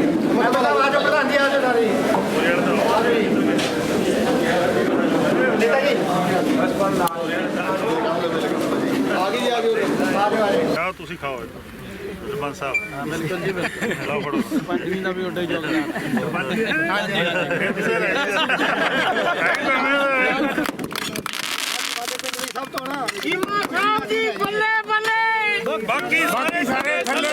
ਸਾਹਿਬ ਆਜੋ ਪ੍ਰਧਾਨ ਜੀ ਆਜੋ ਨਾਰੀ ਨੇਤਾ ਜੀ ਆ ਗਈ ਆ ਗਈ ਆਜੋ ਆਜੋ ਖਾਓ ਤੁਸੀਂ ਖਾਓ ਸਰਪੰਚ ਸਾਹਿਬ ਬਿਲਕੁਲ ਜੀ ਬਿਲਕੁਲ ਲਓ ਫੜੋ ਪੰਜਵੀਂ ਦਾ ਵੀ ਉੱਡੇ ਜੋਗ ਚੀਮਾ ਸਾਹਿਬ ਜੀ ਬੱਲੇ ਬੱਲੇ ਬਾਕੀ ਸਾਰੇ ਸਾਰੇ ਥੱਲੇ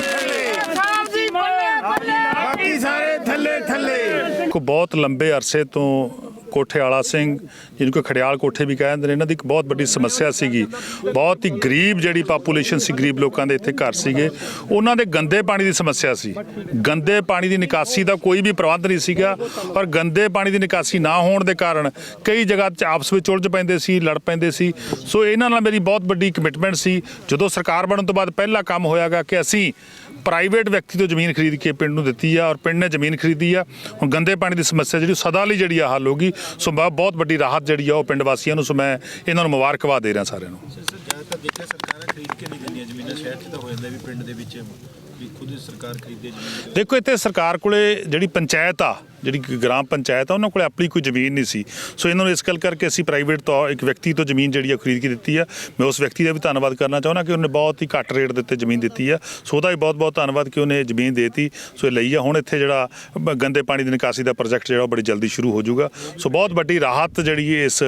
ਸਾਹਿਬ ਜੀ ਬੱਲੇ ਬੱਲੇ ਬਾਕੀ ਸਾਰੇ ਥੱਲੇ ਥੱਲੇ ਬਹੁਤ ਲੰਬੇ ਅਰਸੇ ਤੋਂ ਕੋਠੇ ਵਾਲਾ ਸਿੰਘ, ਜਿਹਨੂੰ ਕੋ ਖੜਿਆਲ ਕੋਠੇ ਵੀ ਕਹਿੰਦੇ ਨੇ, ਇਹਨਾਂ ਦੀ ਇੱਕ ਬਹੁਤ ਵੱਡੀ ਸਮੱਸਿਆ ਸੀਗੀ। ਬਹੁਤ ਹੀ ਗਰੀਬ ਜਿਹੜੀ ਪਾਪੂਲੇਸ਼ਨ ਸੀ, ਗਰੀਬ ਲੋਕਾਂ ਦੇ ਇੱਥੇ ਘਰ ਸੀਗੇ। ਉਹਨਾਂ ਦੇ ਗੰਦੇ ਪਾਣੀ ਦੀ ਸਮੱਸਿਆ ਸੀ। ਗੰਦੇ ਪਾਣੀ ਦੀ ਨਿਕਾਸੀ ਦਾ ਕੋਈ ਵੀ ਪ੍ਰਬੰਧ ਨਹੀਂ ਸੀਗਾ ਔਰ ਗੰਦੇ ਪਾਣੀ ਦੀ ਨਿਕਾਸੀ ਨਾ ਹੋਣ ਦੇ ਕਾਰਨ ਕਈ ਜਗ੍ਹਾ 'ਚ ਆਪਸ ਵਿੱਚ ਉਲਝ ਪੈਂਦੇ ਸੀ, ਲੜ ਪੈਂਦੇ ਸੀ। ਸੋ ਇਹਨਾਂ ਨਾਲ ਮੇਰੀ ਬਹੁਤ ਵੱਡੀ ਕਮਿਟਮੈਂਟ ਸੀ। ਜਦੋਂ ਸਰਕਾਰ ਬਣਨ ਤੋਂ ਬਾਅਦ ਪਹਿਲਾ ਕੰਮ ਹੋਇਆਗਾ ਕਿ ਅਸੀਂ ਪ੍ਰਾਈਵੇਟ ਵਿਅਕਤੀ ਤੋਂ ਜ਼ਮੀਨ ਖਰੀਦ ਕੇ ਪਿੰਡ ਨੂੰ ਦਿੱਤੀ ਆ ਔਰ ਪਿੰਡ ਨੇ ਜ਼ਮੀਨ ਖਰੀਦੀ ਆ। ਹੁਣ ਗੰਦੇ ਪਾਣੀ ਦੀ ਸਮੱਸਿਆ ਜਿਹੜੀ ਸਦਾ ਲਈ ਜਿਹੜੀ ਆ ਹੱਲ ਹੋਗੀ ਸੋ ਬਹੁਤ ਬਹੁਤ ਵੱਡੀ ਰਾਹਤ ਜਿਹੜੀ ਆ ਉਹ ਪਿੰਡ ਵਾਸੀਆਂ ਨੂੰ ਸੋ ਮੈਂ ਇਹਨਾਂ ਨੂੰ ਮੁਬਾਰਕਬਾਦ ਦੇ ਰਿਹਾ ਸਾਰਿਆਂ ਨੂੰ। ਜ਼ਿਆਦਾਤਰ ਦੇਖਿਆ ਸਰਕਾਰਾਂ ਖਰੀਦ ਕੇ ਨਹੀਂ ਦਿੰਦੀਆਂ ਜ਼ਮੀਨਾਂ ਸ਼ਹਿਰ 'ਚ ਤਾਂ ਹੋ ਜਾਂਦਾ ਵੀ ਪਿੰਡ ਦੇ ਵਿੱਚ ਵੀ ਖੁਦ ਸਰਕਾਰ ਖਰੀਦੇ ਜ਼ਮੀਨ ਦੇਖੋ ਇੱਥੇ ਸਰਕਾਰ ਕੋਲੇ ਜਿਹੜੀ ਪੰਚਾਇਤ ਆ ਜਿਹੜੀ ਗ੍ਰਾਮ ਪੰਚਾਇਤ ਆ, ਉਹਨਾਂ ਕੋਲੇ ਆਪਣੀ ਕੋਈ ਜ਼ਮੀਨ ਨਹੀਂ ਸੀ। ਸੋ ਇਹਨਾਂ ਨੂੰ ਇਸ ਗੱਲ ਕਰਕੇ ਅਸੀਂ ਪ੍ਰਾਈਵੇਟ ਤੌਰ ਇੱਕ ਵਿਅਕਤੀ ਤੋਂ ਜ਼ਮੀਨ ਜਿਹੜੀ ਆ ਖਰੀਦ ਕੇ ਦਿੱਤੀ ਆ। ਮੈਂ ਉਸ ਵਿਅਕਤੀ ਦਾ ਵੀ ਧੰਨਵਾਦ ਕਰਨਾ ਚਾਹੁੰਦਾ ਕਿ ਉਹਨੇ ਬਹੁਤ ਹੀ ਘੱਟ ਰੇਟ ਦੇ ਉੱਤੇ ਜ਼ਮੀਨ ਦਿੱਤੀ ਆ। ਸੋ ਉਹਦਾ ਵੀ ਬਹੁਤ ਬਹੁਤ ਧੰਨਵਾਦ ਕਿ ਉਹਨੇ ਜ਼ਮੀਨ ਦੇਤੀ। ਸੋ ਇਹ ਲਈ ਆ। ਹੁਣ ਇੱਥੇ ਜਿਹੜਾ ਗੰਦੇ ਪਾਣੀ ਦੀ ਨਿਕਾਸੀ ਦਾ ਪ੍ਰੋਜੈਕਟ ਜਿਹੜਾ ਉਹ ਬੜੀ ਜਲਦੀ ਸ਼ੁਰੂ ਹੋ ਜਾਊਗਾ। ਸੋ ਬਹੁਤ ਵੱਡੀ ਰਾਹਤ ਜਿਹੜੀ ਇਸ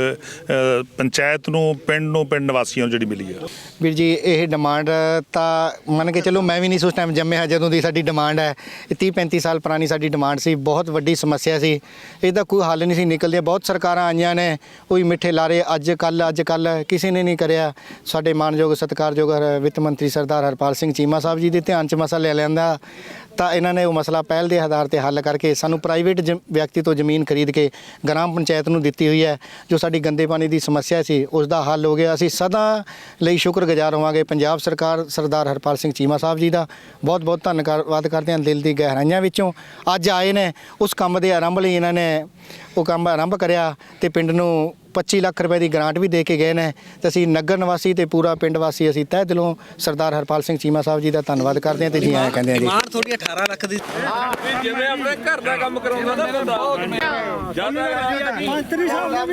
ਪੰਚਾਇਤ ਨੂੰ, ਪਿੰਡ ਨੂੰ, ਪਿੰਡ ਨਿਵਾਸੀਆਂ ਨੂੰ ਜਿਹੜੀ ਮਿਲੀ ਆ। ਵੀਰ ਜੀ, ਇਹ ਡਿਮਾਂਡ ਤਾਂ ਮੰਨ ਕੇ ਚੱਲੋ ਮੈਂ ਵੀ ਨਹੀਂ ਸੀ ਉਸ ਟਾਈਮ ਜੰਮਿਆ, ਜਦੋਂ ਦੀ ਸਾਡੀ ਡਿਮਾਂਡ ਹੈ। ਇਹ 30 35 ਸਾਲ ਪੁਰਾਣੀ ਸਾਡੀ ਡਿਮਾਂਡ ਸੀ। ਬਹੁਤ ਵੱਡੀ ਸਮੱਸਿਆ ਸੀ। ਇਹਦਾ ਕੋਈ ਹੱਲ ਨਹੀਂ ਸੀ ਨਿਕਲਦੇ। ਬਹੁਤ ਸਰਕਾਰਾਂ ਆਈਆਂ ਨੇ। ਕੋਈ ਮਿੱਠੇ ਲਾਰੇ ਅੱਜ ਕੱਲ ਅੱਜ ਕੱਲ ਕਿਸੇ ਨੇ ਨਹੀਂ ਕਰਿਆ। ਸਾਡੇ ਮਾਨਯੋਗ ਸਤਿਕਾਰਯੋਗ ਵਿੱਤ ਮੰਤਰੀ ਸਰਦਾਰ ਹਰਪਾਲ ਸਿੰਘ ਚੀਮਾ ਸਾਹਿਬ ਜੀ ਦੇ ਧਿਆਨ 'ਚ ਮਸਲਾ ਲੈ ਲੈਂਦਾ। ਤਾਂ ਇਹਨਾਂ ਨੇ ਉਹ ਮਸਲਾ ਪਹਿਲ ਦੇ ਆਧਾਰ ਤੇ ਹੱਲ ਕਰਕੇ ਸਾਨੂੰ ਪ੍ਰਾਈਵੇਟ ਵਿਅਕਤੀ ਤੋਂ ਜ਼ਮੀਨ ਖਰੀਦ ਕੇ ਗ੍ਰਾਮ ਪੰਚਾਇਤ ਨੂੰ ਦਿੱਤੀ ਹੋਈ ਹੈ, ਜੋ ਸਾਡੀ ਗੰਦੇ ਪਾਣੀ ਦੀ ਸਮੱਸਿਆ ਸੀ ਉਸ ਦਾ ਹੱਲ ਹੋ ਗਿਆ। ਅਸੀਂ ਸਦਾ ਲਈ ਸ਼ੁਕਰਗੁਜ਼ਾਰ ਹੋਵਾਂਗੇ ਪੰਜਾਬ ਸਰਕਾਰ ਸਰਦਾਰ ਹਰਪਾਲ ਸਿੰਘ ਚੀਮਾ ਸਾਹਿਬ ਜੀ ਦਾ। ਬਹੁਤ ਬਹੁਤ ਧੰਨਵਾਦ ਕਰਦੇ ਹਾਂ ਦਿਲ ਦੀ ਗਹਿਰਾਈਆਂ ਵਿੱਚੋਂ। ਅੱਜ ਆਏ ਨੇ, ਉਸ ਕੰਮ ਦੇ ਆਰੰਭ ਲਈ ਇਹਨਾਂ ਨੇ ਉਹ ਕੰਮ ਆਰੰਭ ਕਰਿਆ ਤੇ ਪਿੰਡ ਨੂੰ 25 ਲੱਖ ਰੁਪਏ ਦੀ ਗ੍ਰਾਂਟ ਵੀ ਦੇ ਕੇ ਗਏ ਨੇ ਤੇ ਅਸੀਂ ਨਗਰ ਨਿਵਾਸੀ ਤੇ ਪੂਰਾ ਪਿੰਡ ਵਾਸੀ ਅਸੀਂ ਤਹਿ ਦਿਲੋਂ ਸਰਦਾਰ ਹਰਪਾਲ ਸਿੰਘ ਚੀਮਾ ਸਾਹਿਬ ਜੀ ਦਾ ਧੰਨਵਾਦ ਕਰਦੇ ਹਾਂ ਤੇ ਜੀ ਆਇਆਂ ਕਹਿੰਦੇ ਹਾਂ ਜੀ। ਡਿਮਾਂਡ ਥੋੜੀ 18 ਲੱਖ ਦੀ। ਜਿਵੇਂ ਆਪਣੇ ਘਰ ਦਾ ਕੰਮ ਕਰਾਉਂਦਾ ਨਾ ਬੰਦਾ ਜ਼ਿਆਦਾ